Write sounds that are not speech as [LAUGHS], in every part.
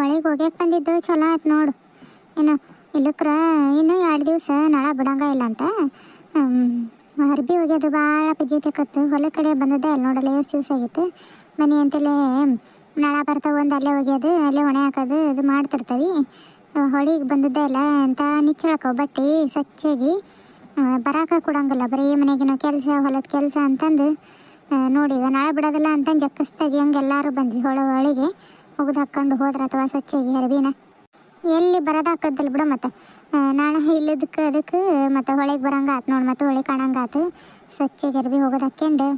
ಒಳಗೆ ಹೋಗ್ಯಾಕ ಬಂದಿದ್ದು ಚಲೋ ಆಯ್ತು ನೋಡು. ಏನು ಇಲ್ಲಕ್ರ ಇನ್ನು ಎರಡು ದಿವಸ ನಳ ಬಿಡಂಗ ಇಲ್ಲ ಅಂತ. ಅರ್ಬಿ ಹೋಗ್ಯದು ಭಾಳ ಪಜಿತಕತ್ತು ಹೊಲ ಕಡೆ ಬಂದದ್ದೆ ಅಲ್ಲಿ ನೋಡಲ್ಲ ಎಷ್ಟು ದಿವಸ ಆಗಿತ್ತು ಮನೆ ಅಂತಲೇ ನಳ ಬರ್ತಾವ ಒಂದು ಅಲ್ಲೇ ಹೋಗ್ಯದು, ಅಲ್ಲೇ ಒಣೆ ಹಾಕೋದು, ಇದು ಮಾಡ್ತಿರ್ತೀವಿ. ಹೊಳಿಗೆ ಬಂದದ್ದೆ ಇಲ್ಲ ಅಂತ ನಿಚ್ಚಳಕ ಬಟ್ಟೆ ಸ್ವಚ್ಛಾಗಿ ಬರಾಕ ಕೊಡಂಗಿಲ್ಲ. ಬರೀ ಮನೆಗಿನ ಕೆಲಸ, ಹೊಲದ ಕೆಲಸ ಅಂತಂದು ನೋಡಿ ಈಗ ನಾಳೆ ಬಿಡೋದಿಲ್ಲ ಅಂತಂದು ಜಕ್ಕಸ್ತಾಗಿ ಹಂಗೆ ಎಲ್ಲರೂ ಬಂದ್ವಿ ಹೊಳ ಹೊಳಿಗೆ ಮುಗಿದು ಹಾಕ್ಕೊಂಡು ಹೋದ್ರೆ ಅಥವಾ ಸ್ವಚ್ಛಾಗಿ ಅರ್ಬಿನ ಎಲ್ಲಿ ಬರೋದಾಕದ್ದಲ್ಲಿ ಬಿಡು ಮತ್ತೆ. ನಾಳೆ ಇಲ್ಲದಕ್ಕೆ ಅದಕ್ಕೆ ಮತ್ತೆ ಹೊಳೆಗೆ ಬರಂಗ ಆತು ನೋಡಿ ಮತ್ತೆ ಹೊಳೆ ಕಾಣಂಗಾತು. ಆತು ಸ್ವಚ್ಛಗೆ ಅರ್ಬಿ ಹೋಗೋದು ಹಾಕ್ಯಂಡು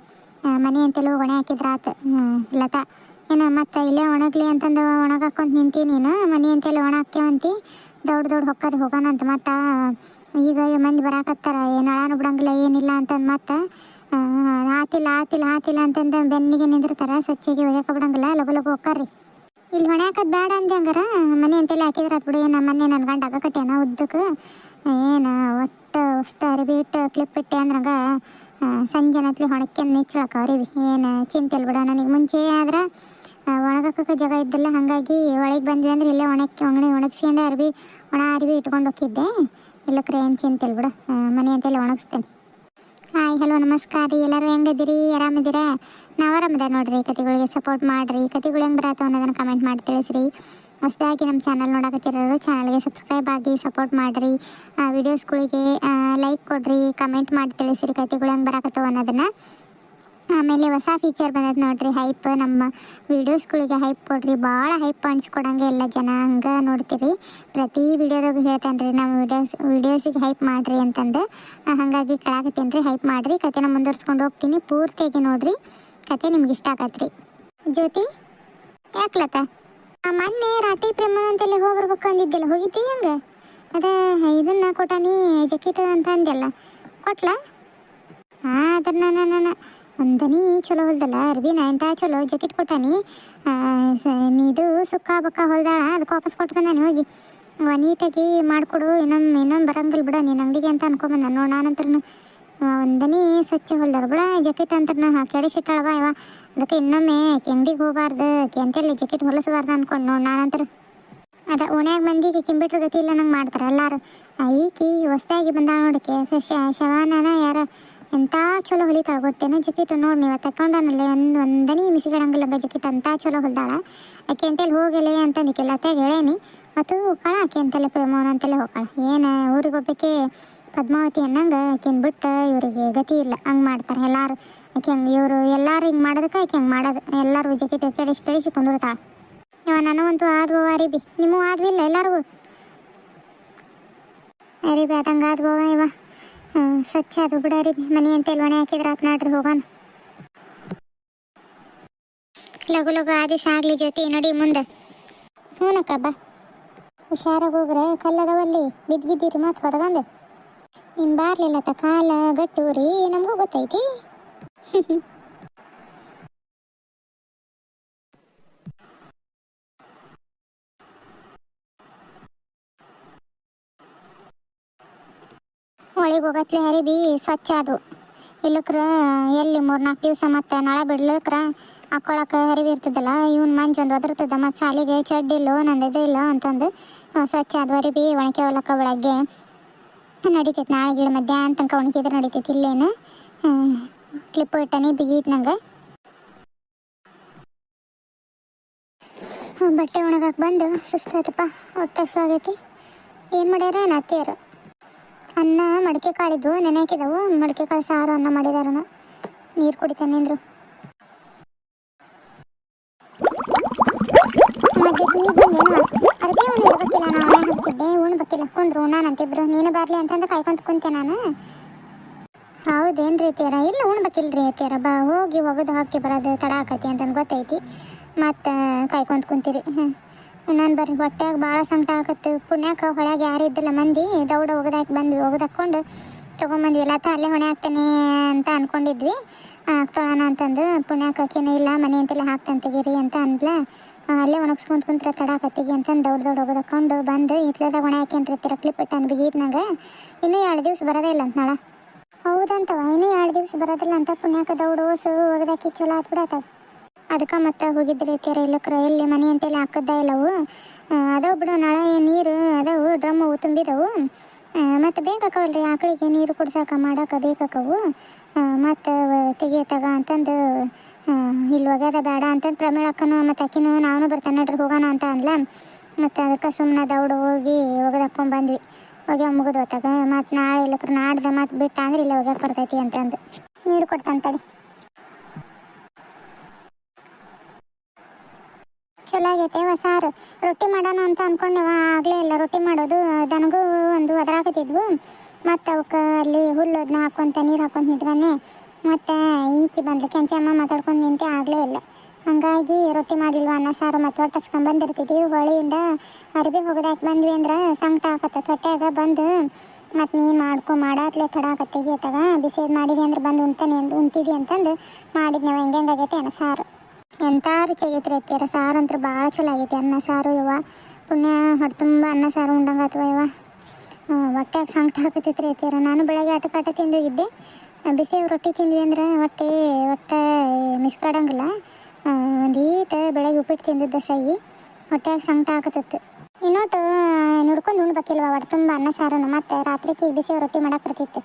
ಮನೆ ಅಂತೆಲ್ಲ ಒಣೆ ಹಾಕಿದ್ರ ಆತು ಲತಾ, ಏನು ಮತ್ತೆ ಇಲ್ಲೇ ಒಣಗಲಿ ಅಂತಂದು ಒಣಗಾಕೊಂತ ನಿಂತಿ ನೀನು? ಮನೆ ಅಂತೆಲ್ಲ ಒಣ ಹಾಕ್ಯವಂತಿ ದೊಡ್ಡ ದೊಡ್ಡ ಹೊಕ್ಕರಿ ಹೋಗೋಣ ಅಂತ ಮತ್ತೆ, ಈಗ ಮಂದಿ ಬರಾಕತ್ತಾರ, ಏನು ನಳಾನು ಬಿಡಂಗಿಲ್ಲ, ಏನಿಲ್ಲ ಅಂತಂದು ಮತ್ತೆ. ಆತಿಲ್ಲ ಆತಿಲ್ಲ ಆತಿಲ್ಲ ಅಂತಂದು ಬೆನ್ನಿಗೆ ನಿಂದಿರ್ತಾರೆ, ಸ್ವಚ್ಛಗೆ ಒಯ್ಯಕ್ಕೆ ಬಿಡಂಗಿಲ್ಲ, ಲಗು ಲಗು ಹೊಕ್ಕಾರಿ ಇಲ್ಲಿ ಹೊಣೆ ಬೇಡ ಅಂದೆ ಹಂಗಾರ. ಮನೆ ಅಂತೆಲ್ಲ ಹಾಕಿದ್ರ ಬಿಡಿ ನಮ್ಮ ಮನೆ ನನ್ನ ಗಂಡ ಆಗ ಕಟ್ಯಾನ ಉದ್ದಕ್ಕೆ? ಏನು ಒಟ್ಟು ಅಷ್ಟು ಅರಿವಿ ಇಟ್ಟು ಕ್ಲಿಪ್ ಇಟ್ಟೆ ಅಂದ್ರಂಗ ಸಂಜೆನತ್ಲಿ ಹೊಣಕ್ಕೆ ನಿಚ್ಚಳಕ ಅರಿವಿ ಏನು ಚಿಂತೆ ಇಲ್ಲ ಬಿಡ ನನಗೆ ಮುಂಚೆ ಆದ್ರೆ ಒಣಗಕ್ಕೆ ಜಾಗ ಇದ್ದಿಲ್ಲ, ಹಾಗಾಗಿ ಒಳಗೆ ಬಂದ್ವಿ ಅಂದ್ರೆ ಇಲ್ಲೇ ಒಣಕ್ಕೆ ಒಣಗಿ ಒಣಗಿಸ್ಕೊಂಡು ಅರ್ಬಿ, ಒಣ ಅರಿವಿ ಇಟ್ಕೊಂಡು ಹೋಗಿದ್ದೆ ಇಲ್ಲಕ್ರೆ ಏನು ಚಿಂತೆ ಇಲ್ಲ ಬಿಡು ಮನೆ ಅಂತೆಲ್ಲ ಒಣಗಿಸ್ತೇನೆ. ಹಾಯ್ ಹಲೋ ನಮಸ್ಕಾರ ರೀ. ಎಲ್ಲರೂ ಹೆಂಗದಿರಿ ಆರಾಮಿದ್ದೀರಾ? ನಾವು ಆರಾಮದ ನೋಡ್ರಿ. ಕತೆಗಳಿಗೆ ಸಪೋರ್ಟ್ ಮಾಡಿರಿ. ಕತೆಗಳು ಹೆಂಗೆ ಬರತ್ತವ ಅನ್ನೋದನ್ನು ಕಮೆಂಟ್ ಮಾಡಿ ತಿಳಿಸ್ರಿ. ಹೊಸದಾಗಿ ನಮ್ಮ ಚಾನಲ್ ನೋಡಕತ್ತಿರೋರು ಚಾನಲ್ಗೆ ಸಬ್ಸ್ಕ್ರೈಬ್ ಆಗಿ ಸಪೋರ್ಟ್ ಮಾಡಿರಿ. ವೀಡಿಯೋಸ್ಗಳಿಗೆ ಲೈಕ್ ಕೊಡ್ರಿ ಕಮೆಂಟ್ ಮಾಡಿ ತಿಳಿಸ್ರಿ ಕತೆಗಳು ಹೆಂಗೆ ಬರಾಕತ್ತವ ಅನ್ನೋದನ್ನು. ಆಮೇಲೆ ಹೊಸ ಫೀಚರ್ ಬಂದದ ನೋಡ್ರಿ ಹೈಪ್ ನಮ್ಮ ವೀಡಿಯೋಸ್ಗಳಿಗೆ ಹೈಪ್ ಕೊಡ್ರಿ ಭಾಳ ಹೈಪ್ ಅನ್ಸ್ಕೊಡಂಗೆ ಎಲ್ಲ ಜನ ಹಂಗೆ ನೋಡ್ತೀರಿ. ಪ್ರತಿ ವಿಡಿಯೋದಾಗ ಹೇಳ್ತೇನೆ ರೀ ನಮ್ಮ ವಿಡಿಯೋಸ್ ವಿಡಿಯೋಸಿಗೆ ಹೈಪ್ ಮಾಡ್ರಿ ಅಂತಂದು. ಹಾಗಾಗಿ ಕೇಳಾಕತ್ತೀನಿ ರೀ ಹೈಪ್ ಮಾಡ್ರಿ, ಕತೆನ ಮುಂದುವರ್ಸ್ಕೊಂಡು ಹೋಗ್ತೀನಿ ಪೂರ್ತಿಯಾಗಿ ನೋಡ್ರಿ. ಕತೆ ನಿಮ್ಗೆ ಇಷ್ಟ ಆಗತ್ತೆ ರೀ ಜ್ಯೋತಿ ಯಾಕ್ಲತ್ತ ಆ, ಮೊನ್ನೆ ರಾತ್ರಿ ಪ್ರೇಮ ಅಂತಲ್ಲಿ ಹೋಗಿ ಬರ್ಬೇಕು ಅಂದಿದ್ದಿಲ್ಲ, ಹೋಗಿದ್ದಿ ಹಂಗೆ? ಅದೇ, ಇದನ್ನ ಕೊಟ್ಟಾನಿ ಜಕೆಟ್ ಅಂತ ಅಂದೆಲ್ಲ ಕೊಟ್ಲಾ? ಹಾಂ ಅದನ್ನ ನಾನು ಒಂದನಿ ಚಲೋ ಹೊಲ್ದಲ್ಲ ಅರ್ಬಿನ ಎಂತ ಚಲೋ ಜಾಕೆಟ್ ಕೊಟ್ಟಾನಿ. ಇದು ಸುಕ್ಕ ಬಕ್ಕ ಹೊಲ್ದಾಳ ಅದಕ್ಕೆ ವಾಪಸ್ ಕೊಟ್ಟು ಬಂದಾನೆ, ಹೋಗಿ. ನೀಟಾಗಿ ಮಾಡಿಕೊಡು ಇನ್ನೊಮ್ಮೆ ಇನ್ನೊಮ್ಮೆ ಬರಂಗಿಲ್ಲ ಬಿಡ, ನೀನು ಅಂಗಡಿಗೆ ಅಂತ ಅನ್ಕೊಂಬಂದ, ನೋಡಿ ನಾನಂತ್ರನು ಒಂದನಿ ಸ್ವಚ್ಛ ಹೊಲ್ದಾರ ಬಿಡ ಜಾಕೆಟ್ ಅಂತ ಕೆಡಿಸಿಟ್ಟಾಳವ ಇವ. ಅದಕ್ಕೆ ಇನ್ನೊಮ್ಮೆ ಅಂಗಡಿಗೆ ಹೋಗಬಾರ್ದು ಅಂತೇಳಿ ಜಾಕೆಟ್ ಹೊಲಸಬಾರ್ದು ಅನ್ಕೊಂಡು, ನೋಡಿ ನಾನಂತರ ಅದ ಓಣ್ಯಾಗ ಮಂದಿಗೆ ಕಿಂಬಿಟ್ರ ಗತಿ ಇಲ್ಲ, ನಂಗೆ ಮಾಡ್ತಾರೆ ಎಲ್ಲಾರು. ಈಕಿ ಹೊಸ್ದಾಗಿ ಬಂದಾಳ ನೋಡಕ್ಕೆ ಶವಾನನ ಯಾರ ಎಂಥ ಚಲೋ ಹೊಲಿತಾಳ ಗೊತ್ತೇನೋ ಜಕೆಟ್ ನೋಡಿ ನೀವು ತಕೊಂಡನಲ್ಲ ಒಂದು ಒಂದನೇ ಮಿಸಿಗಡಂಗಿಲ್ಲ ಜಕಿಟ್ ಅಂತ ಚಲೋ ಹೊಲ್ದಾಳ. ಆಕೆ ಅಂತೇಳಿ ಹೋಗಿಲ್ಲ ಅಂತಂದಿಕ್ಕೆಲ್ಲ ಅತ್ತಾಗ ಹೇಳೇನಿ. ಮತ್ತು ಹೋಗಾಳ ಆಕೆ ಅಂತಲೇ ಪ್ರೇಮವನ ಅಂತಲೇ ಹೋಗಾಳ ಏನು ಊರಿಗೆ ಹೋಗ್ಬೇಕೆ ಪದ್ಮಾವತಿ ಅನ್ನಂಗೆ ಆಕೆನ್ ಬಿಟ್ಟು ಇವರಿಗೆ ಗತಿ ಇಲ್ಲ. ಹಂಗೆ ಮಾಡ್ತಾರೆ ಎಲ್ಲಾರು. ಆಕೆ ಹಂಗೆ ಇವರು ಎಲ್ಲಾರು ಹಿಂಗೆ ಮಾಡೋದಕ್ಕೆ ಆಕೆ ಹಂಗೆ ಮಾಡೋದು. ಎಲ್ಲರೂ ಜಕಿಟ್ ಕೇಳಿಸಿ ಕೆಡಿಸಿ ಕುಂದಿರ್ತಾಳೆ ಇವ ನನಗಂತೂ ಆದ್ವು ಅರಿಬಿ ನಿಮಗೂ ಆದ್ವಿಲ್ಲ ಎಲ್ಲರಿಗೂ? ಅರಿಬಿ ಆದಂಗೆ ಆದ್ವವ ಇವ ಹ್ಮ್, ಸ್ವಚ್ಛ ಅದು ಬಿಡ ಮನಿ ಅಂತ ಒಣೆ ಹಾಕಿದ್ರೆ ಆತ್ ನಾಡ್ರಿ ಹೋಗೋಣ ಲಗು ಲಗು ಆದಿಸ ಆಗ್ಲಿ ಜೊತೆ ನಡಿ ಮುಂದೆ. ಹ್ಞೂನಕ್ಕ ಬಾ. ಹುಷಾರಾಗಿ ಹೋಗ್ರೆ ಕಲ್ಲದವಲ್ಲಿ ಬಿದ್ದಿದ್ದೀರಿ ಮತ್ತೆ ಹೊರಗಂದು ಬಾರ್ಲಿಲ್ಲ ತ ಕಾಲ ಗಟ್ಟೂರಿ ನಮಗೂ ಗೊತ್ತೈತಿ. [LAUGHS] ಒಳಗೆ ಹೋಗತ್ಲೆ ಅರಿಬಿ ಸ್ವಚ್ಛ ಅದು. ಇಲ್ಲಕ್ರ ಎಲ್ಲಿ ಮೂರ್ನಾಲ್ಕು ದಿವಸ ಮತ್ತೆ ನಳ ಬಿಡ್ಲಕ್ರ ಹಾಕೊಳಕ್ಕೆ ಅರಿವಿ ಇರ್ತದಲ್ಲ, ಇವ್ನ ಮಂಜ್ ಒಂದು ಒದರ್ತದ, ಮತ್ತು ಸಾಲಿಗೆ ಚಡ್ಡಿಲ್ಲೋ ನಂದು ಇದು ಇಲ್ಲ ಅಂತಂದು ಸ್ವಚ್ಛ ಅದು ಅರಿಬಿ ಒಣಕೆ ಹೊಲಕ್ಕೆ ಬೆಳಗ್ಗೆ ನಡಿತೈತೆ. ನಾಳೆ ಗಿಡ ಮಧ್ಯಾಹ್ನ ತನಕ ಒಣಕಿದ್ರೆ ನಡೀತೈತಿ. ಇಲ್ಲೇನು? ಕ್ಲಿಪ್ ಇಟ್ಟನಿ, ಬಿಗೀತ್ ನಂಗೆ. ಬಟ್ಟೆ ಒಣಗಕ್ಕೆ ಬಂದು ಸುಸ್ತಾಯ್ತಪ್ಪ ಹೊಟ್ಟೆ ಹಸ್ವಾಗೈತಿ. ಏನು ಮಾಡ್ಯಾರ ನತ್ತಿಯರು ಅನ್ನ ಮಡಿಕೆ ಕಾಳಿದ್ದು, ನೆನೆ ಹಾಕಿದವು. ಮಡಿಕೆ ಕಾಳು ಸಾರು, ಅನ್ನ ಮಾಡಿದಾರನ. ನೀರು ಕುಡಿತಾನೆ ಅಂದ್ರು. ಅರ್ಬಿ ಅವನು ಇರ್ಬೇಕಿಲ್ಲ ನಾ ಒಣ ಉಣ್ ಉಣ್ಬೇಕಿಲ್ಲ ಕುಂದ್ರು ಉಣ್ಣಾನಂತಿಬ್ರು ನೀನು ಬರ್ಲಿ ಅಂತಂದು ಕಾಯ್ಕೊಂತ ಕುಂತೆ ನಾನು. ಹೌದೇನ್ರಿ ತೀರ? ಇಲ್ಲ ಉಣ್ಬೇಕಿಲ್ರಿ ತೀರ. ಬಾ, ಹೋಗಿ ಒಗದು ಹಾಕಿ ಬರೋದು ತಡ ಆಕತಿ ಅಂತಂದು ಗೊತ್ತೈತಿ. ಮತ್ತು ಕಾಯ್ಕೊಂತ ಕುಂತೀರಿ. ನಾನು ಬರ್ರಿ ಹೊಟ್ಟೆಯಾಗ ಭಾಳ ಸಂಕಟ ಆಗತ್ತೆ ಪುಣ್ಯಕ್ಕೆ ಹೊಳ್ಯಾಗ ಯಾರು ಇದ್ದಿಲ್ಲ ಮಂದಿ. ದೌಡ ಒಗದಾಕಿ ಬಂದ್ವಿ. ಒಗದಾಕೊಂಡು ತೊಗೊಂಬಂದ್ವಿ. ತ ಅಲ್ಲೇ ಹೊಣೆ ಹಾಕ್ತೇನೆ ಅಂತ ಅನ್ಕೊಂಡಿದ್ವಿ. ಹಾಕ್ತೋಳಣ ಅಂತಂದು. ಪುಣ್ಯಕ್ಕೆ ಆಕಿನೂ ಇಲ್ಲ, ಮನೆ ಅಂತೆಲ್ಲ ಅಂತ ಅಂದ್ಲ. ಅಲ್ಲೇ ಒಣಗಿಸ್ಕೊಂತ ಕುಂತ್ರೆ ತಡಾಕತ್ತಿಗೆ ಅಂತಂದು ದೌಡ್ ದೌಡ್ ಒಗದು ಹಾಕ್ಕೊಂಡು ಬಂದು ಇತ್ಲದಾಗ ಹೊಣೆ ಹಾಕ್ಯಂಡಿರ್ತೀರ ತಿರ ಕ್ಲಿಪ್ ಇಟ್ಟಾನ ಬಿಗೀತ್ನಾಗ. ಇನ್ನೂ ಎರಡು ದಿವ್ಸ ಬರೋದೇ ಇಲ್ಲ ಅಂತ ನಾಳೆ. ಹೌದಂತವ. ಇನ್ನೂ ಎರಡು ದಿವ್ಸ ಬರೋದಿಲ್ಲ ಅಂತ ಪುಣ್ಯಕ್ಕೆ ದೌಡು ಓಸು ಒಗದಾಕಿ ಚಲೋ ಆತ್ ಬಿಡತ್ತಾಗ ಅದಕ್ಕೆ ಮತ್ತೆ ಹೋಗಿದ್ರಿ ತೀರ ಇಲ್ಲಕ್ರ ಎಲ್ಲಿ ಮನೆ ಅಂತೆಲ್ಲ ಹಾಕದ್ದ ಇಲ್ಲವು. ಅದಾವ ಬಿಡು, ನಳ ನೀರು ಅದಾವು ಡ್ರಮ್ಮು ತುಂಬಿದವು. ಮತ್ತು ಬೇಕಾಕವಲ್ರಿ ಆಕಳಿಗೆ ನೀರು ಕುಡ್ಸಾಕ, ಮಾಡಾಕ ಬೇಕಾಕವು. ಮತ್ತು ತಗ ಅಂತಂದು ಇಲ್ಲಿ ಒಗ್ಯದ ಬೇಡ ಅಂತಂದು ಪ್ರಮೀಳಕ್ಕನು ಮತ್ತು ಅಕ್ಕಿನೂ ನಾವೂ ಬರ್ತಾನೆ ನಡ್ರಿ, ಹೋಗೋಣ ಅಂತ ಅಂದ್ಲ. ಮತ್ತು ಅದಕ್ಕೆ ಸುಮ್ಮನೆ ದೌಡು ಹೋಗಿ ಒಗದಾಕೊಂಡ್ ಬಂದ್ವಿ. ಒಗ್ಯ ಮುಗಿದು ಹೊತ್ತಾಗ ಮತ್ತು ನಾಳೆ ಇಲ್ಲಕ್ರ ನಾಡ್ದ ಮತ್ತು ಬಿಟ್ಟ ಅಂದ್ರೆ ಇಲ್ಲ ಒಗ್ಯಕ್ಕೆ ಬರ್ತೈತಿ ಅಂತಂದು. ನೀರು ಕೊಡ್ತಾನೆ ತಡಿ ಚಲೋ ಆಗೈತೆ ಸಾರು. ರೊಟ್ಟಿ ಮಾಡೋಣ ಅಂತ ಅನ್ಕೊಂಡೆವ, ಆಗಲೇ ಇಲ್ಲ ರೊಟ್ಟಿ ಮಾಡೋದು. ದನಗೂ ಒಂದು ಒದರಾಕತ್ತಿದ್ವು. ಮತ್ತು ಅವಕ್ಕೆ ಅಲ್ಲಿ ಹುಲ್ಲು ಅದನ್ನ ಹಾಕೊಂತ ನೀರು ಹಾಕೊಂತ ನಿಂತ್ಕೊಂಡೆ ಮತ್ತು ಈಕಿ ಬಂದ್ಲು ಕೆಂಚಮ್ಮ ಮಾತಾಡ್ಕೊಂಡು ನಿಂತೆ, ಆಗಲೇ ಇಲ್ಲ. ಹಾಗಾಗಿ ರೊಟ್ಟಿ ಮಾಡಿಲ್ವ ಅನ್ನ, ಸಾರು ಮತ್ತು ಹೊಟ್ಟೆ ಹೊಳಿಯಿಂದ ಬಂದಿರ್ತಿದ್ವಿ. ಹೊಳಿಯಿಂದ ಅರ್ಬಿ ಹೋಗೋದಾಕ್ ಬಂದ್ವಿ ಅಂದ್ರೆ ಸಂಕಟ ಆಕತ್ತ. ತೊಟ್ಟೆಯಾಗ ಬಂದು ಮತ್ತು ನೀನು ಮಾಡ್ಕೊ, ಮಾಡಾತ್ಲೆ ತಡ ಆಕತ್ತೆಗಿ ಬಿಸಿ ಮಾಡಿದೆ ಅಂದ್ರೆ ಬಂದು ಉಣ್ತಾನೆ ಅಂತ ಉಣ್ತಿದಿ ಅಂತಂದು ಮಾಡಿದ್ನವ, ಹೆಂಗೆ ಹೆಂಗಾಗೈತೆ ಅನ್ನ, ಸಾರು. ಎಂಥ ರುಚಿಯಾಗೈತ್ರಿ ಅತ್ತಿಯರ? ಸಾರು ಅಂತೂ ಭಾಳ ಚಲೋ ಆಗೈತಿ. ಅನ್ನ ಸಾರು ಇವ ಪುಣ್ಯ ಹೊಟ್ಟೆ ತುಂಬ ಅನ್ನ ಸಾರು ಉಂಡಂಗೆ ಅಥವಾ ಇವ ಹೊಟ್ಟೆಗೆ ಸಂಕಟ ಹಾಕತೈತ್ರಿ ಅತ್ತಿಯರ. ನಾನು ಬೆಳಗ್ಗೆ ಆಟ ಕಾಟ ತಿಂದೋಗಿದ್ದೆ ಬಿಸಿ ರೊಟ್ಟಿ ತಿಂದ್ವಿ ಅಂದ್ರೆ ಹೊಟ್ಟೆ ಹೊಟ್ಟೆ ಮಿಸ್ಕಾಡಂಗಿಲ್ಲ ಒಂದು ಈಟ ಬೆಳಗ್ಗೆ ಉಪ್ಪಿಟ್ಟು ತಿಂದಿದ್ದ ಸೈ ಹೊಟ್ಟೆಗೆ ಸಂಕಟ ಹಾಕತಿತ್ತು. ಇನ್ನೊಟ್ಟು ನುಡ್ಕೊಂಡು ಉಣ್ಬೇಕಿಲ್ವ? ಹೊಟ್ಟೆ ತುಂಬ ಅನ್ನ ಸಾರನು. ಮತ್ತು ರಾತ್ರಿಗೆ ಬಿಸಿ ರೊಟ್ಟಿ ಮಾಡಕ್ಕೆ ಬರ್ತಿತ್ತು.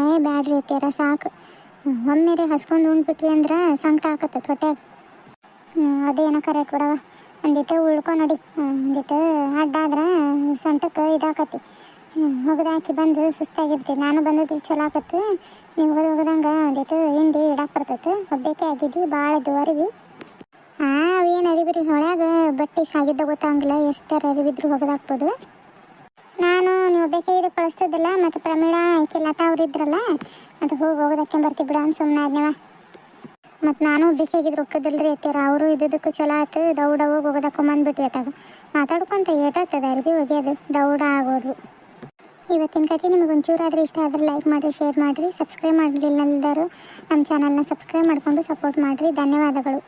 ಏ, ಬ್ಯಾಡ್ರಿ ಅತ್ತಿಯರ, ಸಾಕು. ಒಮ್ಮೆರೆ ಹಸ್ಕೊಂಡು ಉಣ್ಬಿಟ್ವಿ ಅಂದ್ರೆ ಸಂಕಟ ಆಕತ್ತೈತೆ ಹೊಟ್ಯಾಗ. ಅದೇನೋ ಕರೆಕ್ಟ್ ಬಿಡವ ಒಂದಿಟ್ಟು ಉಳ್ಕೊ ನೋಡಿ. ಒಂದಿಟ್ಟು ಅಡ್ಡಾದ್ರೆ ಸೊಂಟಕ್ಕೆ ಇದಾಕತಿ. ಹೋಗದ ಹಾಕಿ ಬಂದು ಸುಸ್ತಾಗಿರ್ತೀವಿ ನಾನು ಬಂದಿದ್ದು ಚಲೋ ಆಕತ್ತು ನೀವು ಹೋದ ಹೋಗದಂಗೆ ಒಂದಿಟ್ಟು ಹಿಂಡಿ ಇಡಕ್ಕೆ ಬರ್ತೈತೆ. ಒಬ್ಬಕ್ಕೆ ಆಗಿದ್ವಿ ಭಾಳ ಅರಿವಿ ಹಾಂ ಅವೇನು ಅರಿಬಿರಿ? ಹೊಳ್ಯಾಗ ಬಟ್ಟೆ ಸಾಗಿದ್ದ ಗೊತ್ತಾಗಂಗಿಲ್ಲ. ಎಷ್ಟರ ಅರಿವಿದ್ರು ಹೋಗದಾಕ್ಬೋದು ನಾನು, ನೀವು ಬೇಕಾಗಿದ್ದು ಕಳಿಸ್ತಿದ್ದಿಲ್ಲ ಮತ್ತು ಪ್ರಮೀಳಾ, ಈಕೆ ಲತಾ ಅವ್ರು ಇದ್ರಲ್ಲ ಅದು ಹೋಗಿ ಹೋಗೋದಕ್ಕೆ ಬರ್ತೀವಿ ಬಿಡ. ಅಂತ ಸುಮ್ಮನೆ ಮತ್ತು ನಾನು ಬೇಕಾಗಿದ್ದು ರೊಕ್ಕದಿಲ್ರಿ ಅತ್ತೀರ. ಅವರು ಇದ್ದದಕ್ಕೂ ಚಲೋ ಆಯ್ತು ದೌಡ ಹೋಗಿ ಹೋಗೋದಕ್ಕೆ ಬಂದ್ಬಿಟ್ವಿ ಅತ್ತಾಗ. ಮಾತಾಡ್ಕೊಂತ ಏಟಾಗ್ತದೆ ಅರ್ಬಿ ಒಗೆಯೋದು ದೌಡ ಆಗೋದು. ಇವತ್ತಿನ ಕತೆ ನಿಮಗೆ ಒಂಚೂರಾದರೂ ಇಷ್ಟ ಆದರೆ ಲೈಕ್ ಮಾಡಿರಿ ಶೇರ್ ಮಾಡಿರಿ. ಸಬ್ಸ್ಕ್ರೈಬ್ ಮಾಡಲಿಲ್ಲದವರು ನಮ್ಮ ಚಾನಲ್ನ ಸಬ್ಸ್ಕ್ರೈಬ್ ಮಾಡಿಕೊಂಡು ಸಪೋರ್ಟ್ ಮಾಡಿರಿ. ಧನ್ಯವಾದಗಳು.